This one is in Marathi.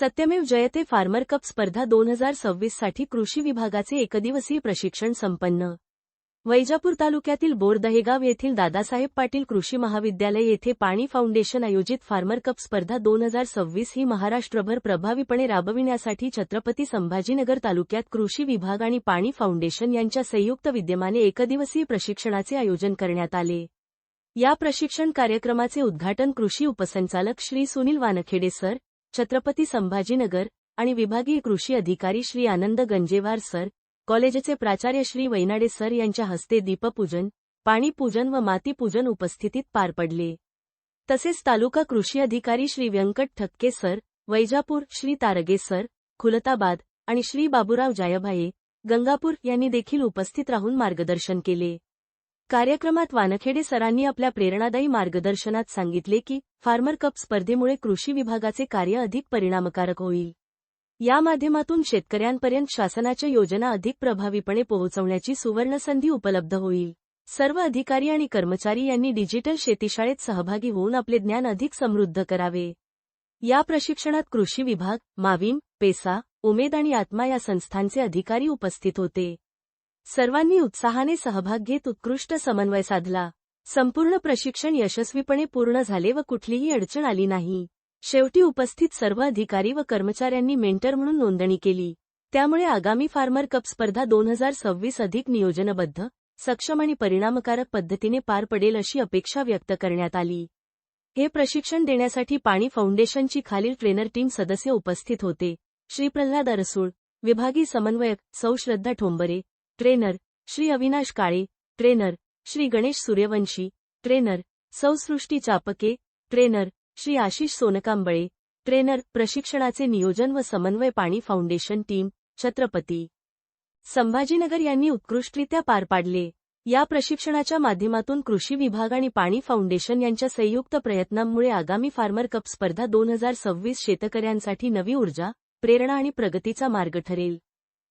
सत्यमेव जयते फार्मर कप स्पर्धा दोन हजार सव्वीससाठी कृषी विभागाचे एकदिवसीय प्रशिक्षण संपन्न. वैजापूर तालुक्यातील बोरदहेगाव येथील दादासाहेब पाटील कृषी महाविद्यालय येथे पाणी फाउंडेशन आयोजित फार्मर कप स्पर्धा दोन हजार सव्वीस ही महाराष्ट्रभर प्रभावीपणे राबविण्यासाठी छत्रपती संभाजीनगर तालुक्यात कृषी विभाग आणि पाणी फाउंडेशन यांच्या संयुक्त विद्यमाने एकदिवसीय प्रशिक्षणाचे आयोजन करण्यात आले. या प्रशिक्षण कार्यक्रमाचे उद्घाटन कृषी उपसंचालक श्री सुनील वानखेडे सर छत्रपती संभाजीनगर आणि विभागीय कृषी अधिकारी श्री आनंद गंजेवार सर कॉलेजचे प्राचार्य श्री वैनाडे सर यांच्या हस्ते दीपपूजन पाणीपूजन व मातीपूजन उपस्थितीत पार पडले. तसेच तालुका कृषी अधिकारी श्री व्यंकट ठक्के सर वैजापूर श्री तारगे सर खुलताबाद आणि श्री बाबूराव जायभाये गंगापूर यांनी देखील उपस्थित राहून मार्गदर्शन केले. कार्यक्रमात वानखेडे सरांनी आपल्या प्रेरणादायी मार्गदर्शनात सांगितले की फार्मर कप स्पर्धेमुळे कृषी विभागाचे कार्य अधिक परिणामकारक होईल. या माध्यमातून शेतकऱ्यांपर्यंत शासनाच्या योजना अधिक प्रभावीपणे पोहोचवण्याची सुवर्णसंधी उपलब्ध होईल. सर्व अधिकारी आणि कर्मचारी यांनी डिजिटल शेतीशाळेत सहभागी होऊन आपले ज्ञान अधिक समृद्ध करावे. या प्रशिक्षणात कृषी विभाग माविम पेसा उमेद आणि आत्मा या संस्थांचे अधिकारी उपस्थित होते. सर्वांनी उत्साहाने सहभाग घेत उत्कृष्ट समन्वय साधला. संपूर्ण प्रशिक्षण यशस्वीपणे पूर्ण झाले व कुठलीही अडचण आली नाही. शेवटी उपस्थित सर्व अधिकारी व कर्मचाऱ्यांनी मेंटर म्हणून नोंदणी केली. त्यामुळे आगामी फार्मर कप स्पर्धा दोन हजार सव्वीस अधिक नियोजनबद्ध सक्षम आणि परिणामकारक पद्धतीने पार पडेल अशी अपेक्षा व्यक्त करण्यात आली. हे प्रशिक्षण देण्यासाठी पाणी फाउंडेशनची खालील ट्रेनर टीम सदस्य उपस्थित होते. श्री प्रल्हाद अरसूळ विभागीय समन्वयक सौ Shraddha Thombare trainer Shri Avinash Kale trainer Shri Ganesh Suryavanshi trainer सौसृष्टी Chapke trainer Shri Ashish Sonkamble trainer प्रशिक्षणाचे नियोजन व समन्वय पाणी फाउंडेशन टीम छत्रपती. संभाजीनगर यांनी उत्कृष्टरित्या पार पाडले. या प्रशिक्षणाच्या माध्यमातून कृषी विभाग आणि पाणी फाउंडेशन यांच्या संयुक्त प्रयत्नांमुळे आगामी फार्मर कप स्पर्धा दोन हजार सव्वीस शेतकऱ्यांसाठी नवी ऊर्जा प्रेरणा आणि प्रगतीचा मार्ग ठरेल.